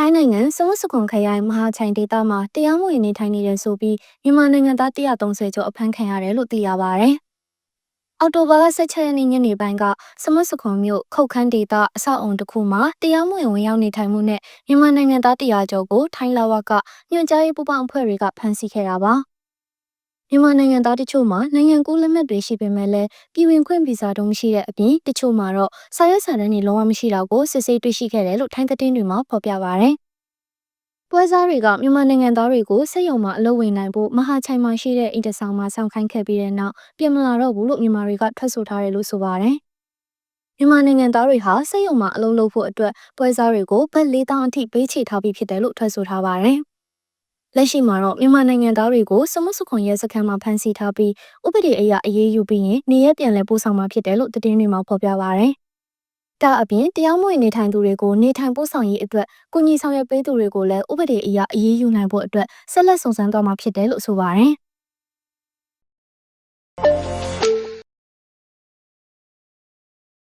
ထိုင်းနိုင်ငံစဝတ်စခွန်ခရိုင်မဟာချိုင်ဒေသမှာတရားမဝင်နေထိုင်နေတယ်ဆိုပြီးမြန်မာနိုင်ငံသား130ကျော်အဖမ်းခံရတယ်လို့သိရပါဗျ။အော်တိုဘာလ16ရက်နေ့ညနေပိုင်းကစမတ်စခွန်မြို့ခုတ်ခန်းဒေသအဆောက်အုံတစ်ခုမှာတရားမဝင်ဝင်ရောက်နေထိုင်မှုနဲ့မြန်မာနိုင်ငံသား100ကျော်ကိုထိုင်းလာဝကညွှန်ကြားရေးပူးပေါင်းအဖွဲ့တွေကဖမ်းဆီးခဲ့တာပါ။ မြန်မာနိုင်ငံသားတချို့မှာနိုင်ငံကူးလက်မှတ်တွေရှိပေမဲ့လည်းပြည်ဝင်ခွင့်ဗီဇာတော့မရှိတဲ့အပြင်တချို့မှာတော့စာရွက်စာတမ်းတွေလုံးဝမရှိတော့ကိုစစ်ဆေးတွေ့ရှိခဲ့တယ်လို့ထိုင်းသတင်းတွေမှာဖော်ပြပါရယ်။ပွဲစားတွေကမြန်မာနိုင်ငံသားတွေကိုစက်ရုံမှာအလုပ်ဝင်နိုင်ဖို့မဟာချိုင်မှာရှိတဲ့အင်တဆောင်မှာစောင့်ခိုင်းခဲ့ပြီးတဲ့နောက်ပြင်မလာတော့ဘူးလို့မြန်မာတွေကထွက်ဆိုထားတယ်လို့ဆိုပါရယ်။မြန်မာနိုင်ငံသားတွေဟာစက်ရုံမှာအလုပ်လုပ်ဖို့အတွက်ပွဲစားတွေကိုဘတ်၄000အထိပေးချေထားပြီးဖြစ်တယ်လို့ထွက်ဆိုထားပါရယ်။ လက်ရှိမှာတော့မြန်မာနိုင်ငံသားတွေကိုစမုစခွန်ရဲစခန်းမှာဖမ်းဆီးထားပြီးဥပဒေအရအရေးယူပြီးရင်နေရပြန်လည်ပို့ဆောင်မှာဖြစ်တယ်လို့သတင်းတွေမှာဖော်ပြပါရယ်။ဒါအပြင်တရားမဝင်နေထိုင်သူတွေကိုနေထိုင်ပို့ဆောင်ရေးအတွက်ကုညီဆောင်ရွက်ပေးသူတွေကိုလည်းဥပဒေအရအရေးယူနိုင်ဖို့အတွက်ဆက်လက်စုံစမ်းသွားမှာဖြစ်တယ်လို့ဆိုပါရယ်။